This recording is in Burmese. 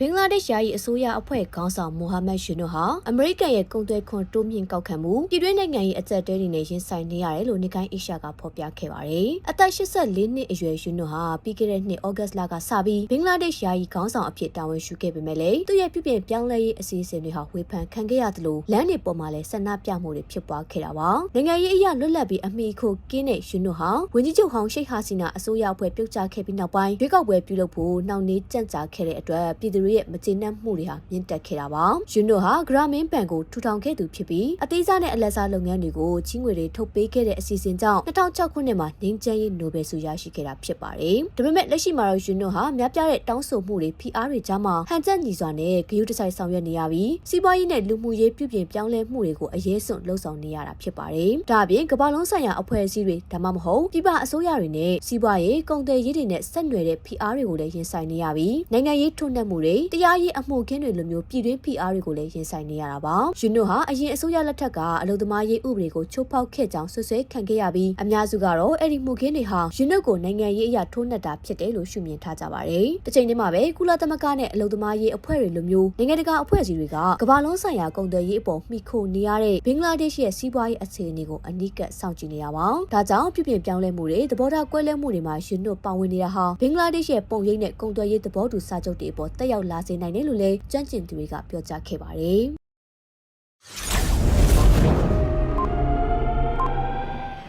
ဘင်္ဂလားဒေ့ရှ်ယာယီအစိုးရအဖွဲ့ခေါင်းဆောင်မိုဟာမက်ယူနွတ်ဟာအမေရိကန်ရဲ့ကုန်သွယ်ခွန်တိုးမြင့်ကောက်ခံမှုပြည်တွင်းနိုင်ငံရေးအကြက်တဲတွေနဲ့ရင်ဆိုင်နေရတယ်လို့နေကိုင်းအေရှာကဖော်ပြခဲ့ပါတယ်။အသက်84နှစ်အရွယ်ယူနွတ်ဟာပြီးခဲ့တဲ့နှစ်ဩဂတ်လကစပြီးဘင်္ဂလားဒေ့ရှ်ယာယီခေါင်းဆောင်အဖြစ်တာဝန်ယူခဲ့ပေမဲ့လည်းသူ့ရဲ့ပြုပြင်ပြောင်းလဲရေးအစီအစဉ်တွေဟာဝေဖန်ခံခဲ့ရသလိုလမ်းတွေပေါ်မှာလည်းဆန္ဒပြမှုတွေဖြစ်ပွားခဲ့တာပါ။နိုင်ငံရေးအရလွတ်လပ်ပြီးအမိခိုကင်းတဲ့ယူနွတ်ဟာဝန်ကြီးချုပ်ဟောင်းရှိတ်ဟာစီနာအစိုးရအဖွဲ့ပြုတ်ကျခဲ့ပြီးနောက်ပိုင်းရွေးကောက်ပွဲပြုလုပ်ဖို့နှောင့်နှေးကြန့်ကြာခဲ့တဲ့အတွက်ပြည်သူတွေရဲ့မကျေနပ်မှုတွေဟာမြင့်တက်ခဲ့တာပါ။ယူနိုဟာဂရာမင်းဘဏ်ကိုထူထောင်ခဲ့သူဖြစ်ပြီးအသေးစားနဲ့အလက်စားလုပ်ငန်းတွေကိုကြီးငွေတွေထုတ်ပေးခဲ့တဲ့အစီအစဉ်ကြောင့်2006ခုနှစ်မှာငင်းချမ်းရေးနိုဘယ်ဆုရရှိခဲ့တာဖြစ်ပါတယ်။ဒါပေမဲ့လက်ရှိမှာတော့ယူနိုဟာများပြားတဲ့တောင်းဆိုမှုတွေ PR တွေကြားမှာဟန်ချက်ညီစွာနဲ့ဂရုတစိုက်ဆောင်ရွက်နေရပြီးစီးပွားရေးနဲ့လူမှုရေးပြုပြင်ပြောင်းလဲမှုတွေကိုအရေးစွန့်လှုံ့ဆော်နေရတာဖြစ်ပါတယ်။ဒါအပြင်ကမ္ဘာလုံးဆိုင်ရာအဖွဲ့အစည်းတွေဒါမှမဟုတ်ပြည်ပအစိုးရတွေနဲ့စီးပွားရေးကုန်သွယ်ရေးတွေနဲ့ဆက်နွယ်တဲ့ PR တွေကိုလည်းရင်ဆိုင်နေရပြီးနိုင်ငံရေးထုံ့နှက်မှုတွေတရားရေးအမှုခင်းတွေလိုမျိုးပြည်တွင်း PR တွေကိုလည်းရင်ဆိုင်နေရတာပါ။ယူနိုဟာအရင်အစိုးရလက်ထက်ကအလုံသမားရေးဥပဒေကိုချိုးဖောက်ခဲ့ကြောင်းဆွဆွဲခံခဲ့ရပြီးအများစုကတော့အဲ့ဒီမှုခင်းတွေဟာယူနိုကိုနိုင်ငံရေးအရာထိုးနှက်တာဖြစ်တယ်လို့ရှုမြင်ထားကြပါတယ်။တစ်ချိန်တည်းမှာပဲကုလသမဂ္ဂနဲ့အလုံသမားရေးအဖွဲ့တွေလိုမျိုးနိုင်ငံတကာအဖွဲ့အစည်းတွေကကမ္ဘာလုံးဆိုင်ရာကုန်သွယ်ရေးအပေါ်မှီခိုနေရတဲ့ဘင်္ဂလားဒေ့ရှ်ရဲ့စီးပွားရေးအခြေအနေကိုအနီးကပ်စောင့်ကြည့်နေရပါ။ဒါကြောင့်ပြုပြင်ပြောင်းလဲမှုတွေသဘောထားကွဲလွဲမှုတွေမှာယူနိုပါဝင်နေတာဟာဘင်္ဂလားဒေ့ရှ်ရဲ့ပုံရိပ်နဲ့ကုန်သွယ်ရေးသဘောတူစာချုပ်တွေအပေါ်တက်ရောက်လာစေနိုင်တယ်လို့လည်းကျွမ်းကျင်သူတွေကပြောကြားခဲ့ပါတယ်။